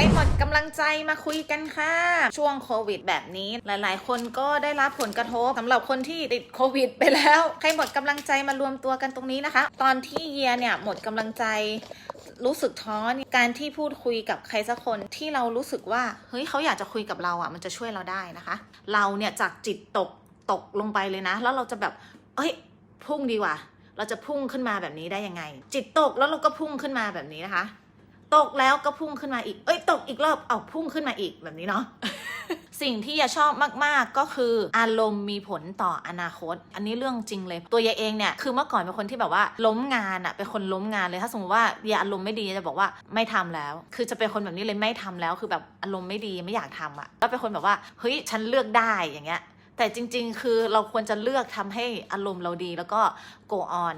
ครหมดกำลังใจมาคุยกันค่ะ ช่วงโควิดแบบนี้ หลายๆ คนก็ได้รับผลกระทบสำหรับคนที่ติดโควิดไปแล้วใครหมดกำลังใจมารวมตัวกันตรงนี้นะคะ ตอนที่เยียเนี่ยหมดกำลังใจรู้สึกท้อการที่พูดคุยกับใครสักคนที่เรารู้สึกว่าเฮ้ยเขาอยากจะคุยกับเราอะมันจะช่วยเราได้นะคะ เราเนี่ยจากจิตตกตกลงไปเลยนะ แล้วเราจะแบบเอ้ยพุ่งดีกว่า เราจะพุ่งขึ้นมาแบบนี้ได้ยังไง จิตตกแล้วเราก็พุ่งขึ้นมาแบบนี้นะคะ ตกแล้วก็พุ่งขึ้นมาอีก เอ้ยตกอีกรอบเอาพุ่งขึ้นมาอีกแบบนี้เนาะ สิ่งที่ยาชอบมากๆก็คืออารมณ์มีผลต่ออนาคต อันนี้เรื่องจริงเลย ตัวยาเองเนี่ยคือเมื่อก่อนเป็นคนที่แบบว่าล้มงานอะเป็นคนล้มงานเลยถ้าสมมติว่ายาอารมณ์ไม่ดีจะบอกว่าไม่ทำแล้ว คือจะเป็นคนแบบนี้เลยไม่ทำแล้ว คือแบบอารมณ์ไม่ดีไม่อยากทำอะก็เป็นคนแบบว่าเฮ้ยฉันเลือกได้อย่างเงี้ยแต่จริง ๆ คือเราควรจะเลือกทำให้อารมณ์เราดีแล้วก็ go on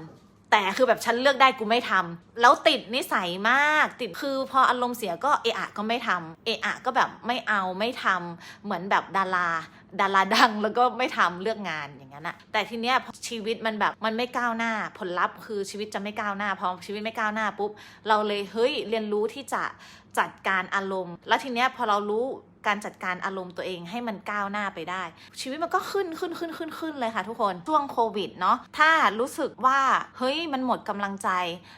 แต่คือแบบฉันเลือกได้กูไม่ทำแล้วติดนิสัยมากติดคือพออารมณ์เสียก็เอะอะก็ไม่ทำเอะอะก็แบบไม่เอาไม่ทำเหมือนแบบดาราดาราดังแล้วก็ไม่ทำเลือกงานอย่างนั้นอะแต่ทีเนี้ยพอชีวิตมันแบบมันไม่ก้าวหน้าผลลัพธ์คือชีวิตจะไม่ก้าวหน้าพอชีวิตไม่ก้าวหน้าปุ๊บเราเลยเฮ้ยเรียนรู้ที่จะจัดการอารมณ์ แล้วทีเนี้ยพอเรารู้ การจัดการอารมณ์ตัวเองให้มันก้าวหน้าไปได้ ชีวิตมันก็ขึ้นขึ้นขึ้นขึ้นขึ้นเลยค่ะทุกคนช่วงโควิดเนาะถ้ารู้สึกว่าเฮ้ยมันหมดกำลังใจ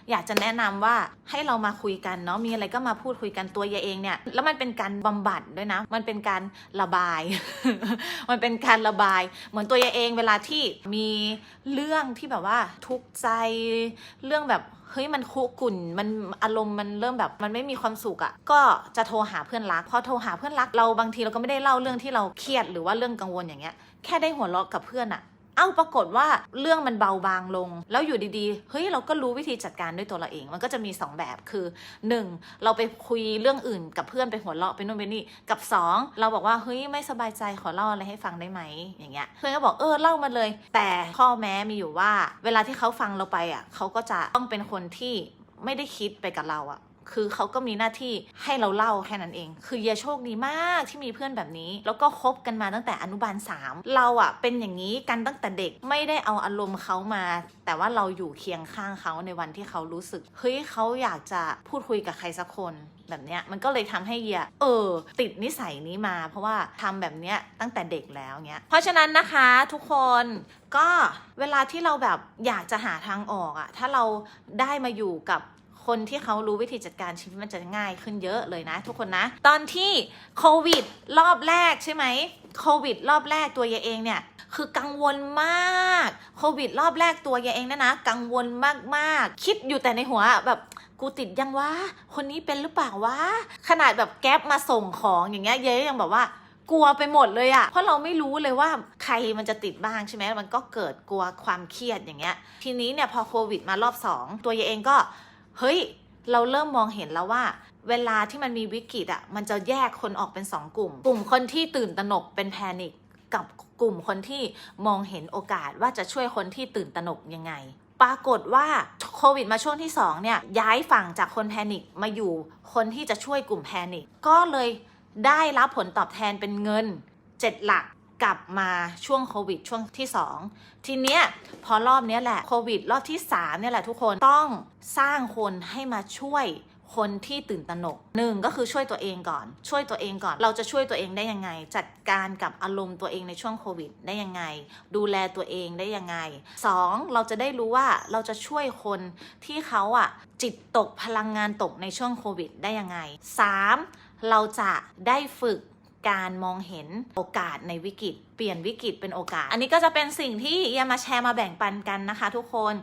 อยากจะแนะนำว่าให้เรามาคุยกันเนาะมีอะไรก็มาพูดคุยกันตัวยาเองเนี่ยแล้วมันเป็นการบำบัดด้วยนะ มันเป็นการระบาย มันเป็นการระบาย เหมือนตัวยาเองเวลาที่มีเรื่องที่แบบว่าทุกข์ใจเรื่องแบบ เฮ้ยมันคุกุ่นมันอารมณ์มันเริ่มแบบมันไม่มีความสุขอะ่ะก็จะโทรหาเพื่อนรักพอโทรหาเพื่อนรักเราบางทีเราก็ไม่ได้เล่าเรื่องที่เราเครียดหรือว่าเรื่องกังวลอย่างเงี้ยแค่ได้หัวเราะกับเพื่อนอะ่ะ อ้าปรากฏว่าเรื่องมันเบาบางลง แล้วอยู่ดีๆ เฮ้ยเราก็รู้วิธีจัดการด้วยตัวเราเอง มันก็จะมี 2 แบบคือ 1. เราไปคุยเรื่องอื่นกับเพื่อนไปหัวเราะไปนู่นไปนี่กับ 2 เราบอกว่าเฮ้ยไม่สบายใจขอเล่าอะไรให้ฟังได้ไหมอย่างเงี้ยเพื่อนก็บอกเออเล่ามาเลย แต่ข้อแม้มีอยู่ว่า เวลาที่เขาฟังเราไปอะเขาก็จะต้องเป็นคนที่ไม่ได้คิดไปกับเราอะ คือเขาก็มีหน้าที่ให้เราเล่าแค่นั้นเอง คือเยโชคดีมากที่มีเพื่อนแบบนี้ แล้วก็คบกันมาตั้งแต่อนุบาล 3 เราอะเป็นอย่างนี้กันตั้งแต่เด็กไม่ได้เอาอารมณ์เขามา แต่ว่าเราอยู่เคียงข้างเขาในวันที่เขารู้สึกเฮ้ยเขาอยากจะพูดคุยกับใครสักคนแบบเนี้ยมันก็เลยทำให้เยียเออ ติดนิสัยนี้มา เพราะว่าทำแบบเนี้ยตั้งแต่เด็กแล้วเนี้ยเพราะฉะนั้นนะคะทุกคนก็เวลาที่เราแบบอยากจะหาทางออกอะถ้าเราได้มาอยู่กับ คนที่เขารู้วิธีจัดการชีวิตมันจะง่ายขึ้นเยอะเลยนะ ทุกคนนะ ตอนที่โควิดรอบแรกใช่ไหมโควิดรอบแรกตัวยายเองเนี่ยคือกังวลมากโควิดรอบแรกตัวยายเองนะนะกังวลมากๆ คิดอยู่แต่ในหัวแบบกูติดยังวะคนนี้เป็นหรือเปล่าวะขนาดแบบแก๊ปมาส่งของอย่างเงี้ยเย้ยังแบบว่ากลัวไปหมดเลยอะเพราะเราไม่รู้เลยว่าใครมันจะติดบ้างใช่ไหมมันก็เกิดกลัวความเครียดอย่างเงี้ย ทีนี้เนี่ยพอโควิดมารอบสองตัวยายเองก็ เฮ้ย เราเริ่มมองเห็นแล้วว่า เวลาที่มันมีวิกฤตอะมันจะแยกคนออกเป็นสองกลุ่ม กลุ่มคนที่ตื่นตระหนกเป็นแพนิคกับกลุ่มคนที่มองเห็นโอกาสว่าจะช่วยคนที่ตื่นตระหนกยังไง ปรากฏว่าโควิดมาช่วงที่2เนี่ยย้ายฝั่งจากคนแพนิคมาอยู่คนที่จะช่วยกลุ่มแพนิคก็เลยได้รับผลตอบแทนเป็นเงิน 7 หลัก กลับมาช่วงโควิดช่วงที่ 2 ทีเนี้ยพอรอบเนี้ยแหละโควิดรอบที่3เนี่ยแหละทุกคนต้องสร้างคนให้มาช่วยคนที่ตื่นตระหนกหนึ่งก็คือช่วยตัวเองก่อน ช่วยตัวเองก่อน เราจะช่วยตัวเองได้ยังไง จัดการกับอารมณ์ตัวเองในช่วงโควิดได้ยังไง ดูแลตัวเองได้ยังไงสองเราจะได้รู้ว่าเราจะช่วยคนที่เขาอะจิตตกพลังงานตกในช่วงโควิดได้ยังไงสามเราจะได้ฝึก การมองเห็นโอกาสในวิกฤต เปลี่ยนวิกฤตเป็นโอกาส อันนี้ก็จะเป็นสิ่งที่เอียมาแชร์มาแบ่งปันกันนะคะทุกคน